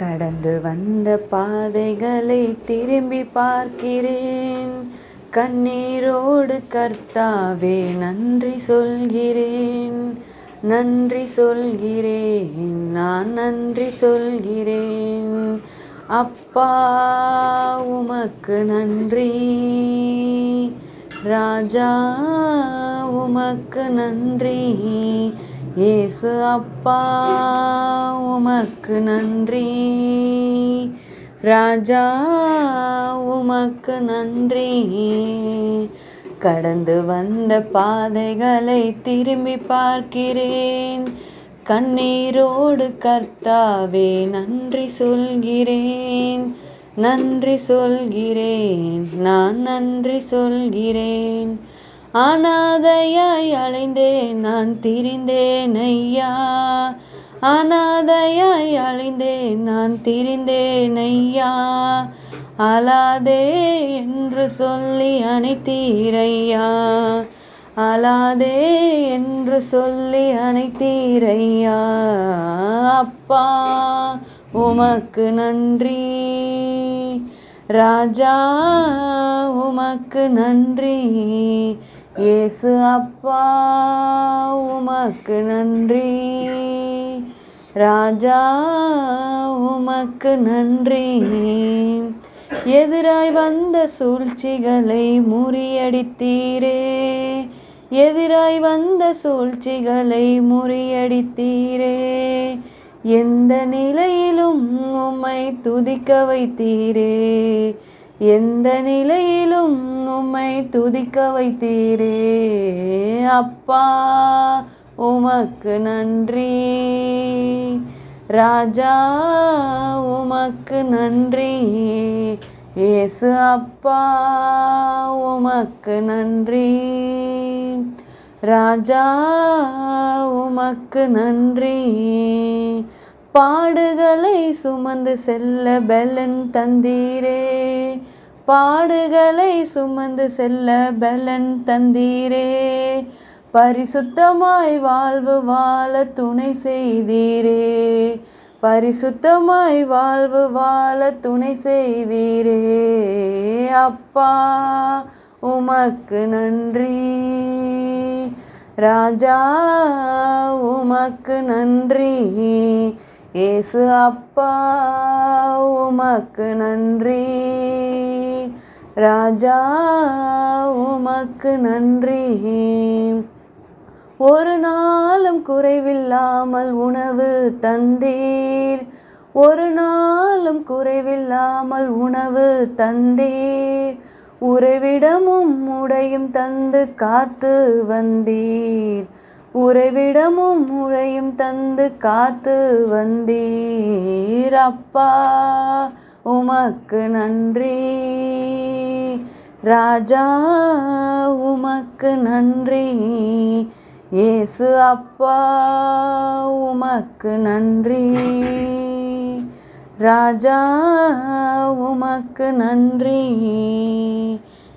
கடந்து வந்த பாதைகளை திரும்பி பார்க்கிறேன். கண்ணீரோடு கர்த்தாவே நன்றி சொல்கிறேன். நன்றி சொல்கிறேன் நான் நன்றி சொல்கிறேன். அப்பா உமக்கு நன்றி. ராஜா உமக்கு நன்றி. ஏசு அப்பா உமக்கு நன்றி. ராஜா உமக்கு நன்றி. கடந்து வந்த பாதைகளை திரும்பி பார்க்கிறேன். கண்ணீரோடு கர்த்தாவே நன்றி சொல்கிறேன். நன்றி சொல்கிறேன். நான் நன்றி சொல்கிறேன். அனாதையாய் அலைந்தேன் நான் திரிந்தேன் ஐயா. அனாதையாய் அலைந்தேன் நான் திரிந்தேன் ஐயா. அலாதே என்று சொல்லி அனைத்தீரையா அலாதே என்று சொல்லி அனைத்தீரையா அப்பா உமக்கு நன்றி. ராஜா உமக்கு நன்றி. இயேசு அப்பா உமக்கு நன்றி. ராஜா உமக்கு நன்றி. எதிராய் வந்த சூழ்ச்சிகளை முறியடித்தீரே. எதிராய் வந்த சூழ்ச்சிகளை முறியடித்தீரே. எந்த நிலையிலும் உம்மை துதிக்க வைத்தீரே. எந்த நிலையிலும் உம்மை துதிக்க வைத்தீரே. அப்பா உமக்கு நன்றி. ராஜா உமக்கு நன்றி. இயேசு அப்பா உமக்கு நன்றி. ராஜா உமக்கு நன்றி. பாடுகளை சுமந்து செல்ல பெலன் தந்தீரே. பாடுகளை சுமந்து செல்ல பலன் தந்தீரே. பரிசுத்தமாய் வாழ்வு வாழ துணை செய்தீரே. பரிசுத்தமாய் வாழ்வு வாழ துணை செய்தீரே. அப்பா உமக்கு நன்றி. ராஜா உமக்கு நன்றி. ஏசு அப்பா உமக்கு நன்றி. ராஜா உமக்கு நன்றி. ஒரு நாளும் குறைவில்லாமல் உணவு தந்தீர். ஒரு நாளும் குறைவில்லாமல் உணவு தந்தீர். உறைவிடமும் உடையும் தந்து காத்து வந்தீர். உறைவிடமும் உழையும் தந்து காத்து வந்தீர். அப்பா உமக்கு நன்றி. ராஜா உமக்கு நன்றி. இயேசு அப்பா உமக்கு நன்றி. ராஜா உமக்கு நன்றி.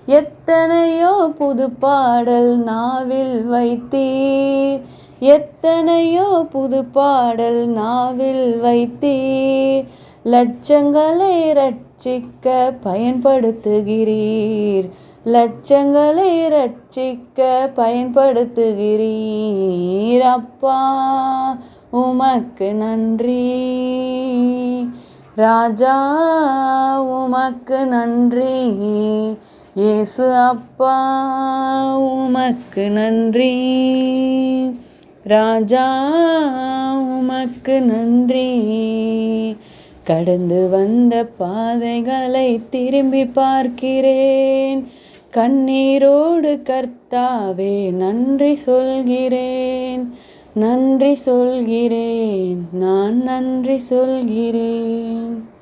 எத்தனையோ புது பாடல் நாவில் வைத்தீர். எத்தனையோ புது பாடல் நாவில் வைத்தீர். லட்சங்களை ரட்சிக்க பயன்படுத்துகிறீர். லட்சங்களை ரட்சிக்க பயன்படுத்துகிறீர். அப்பா உமக்கு நன்றி. ராஜா உமக்கு நன்றி. இயேசு அப்பா உமக்கு நன்றி. ராஜா உமக்கு நன்றி. கடந்து வந்த பாதைகளை திரும்பி பார்க்கிறேன். கண்ணீரோடு கர்த்தாவே நன்றி சொல்கிறேன். நன்றி சொல்கிறேன் நான் நன்றி சொல்கிறேன்.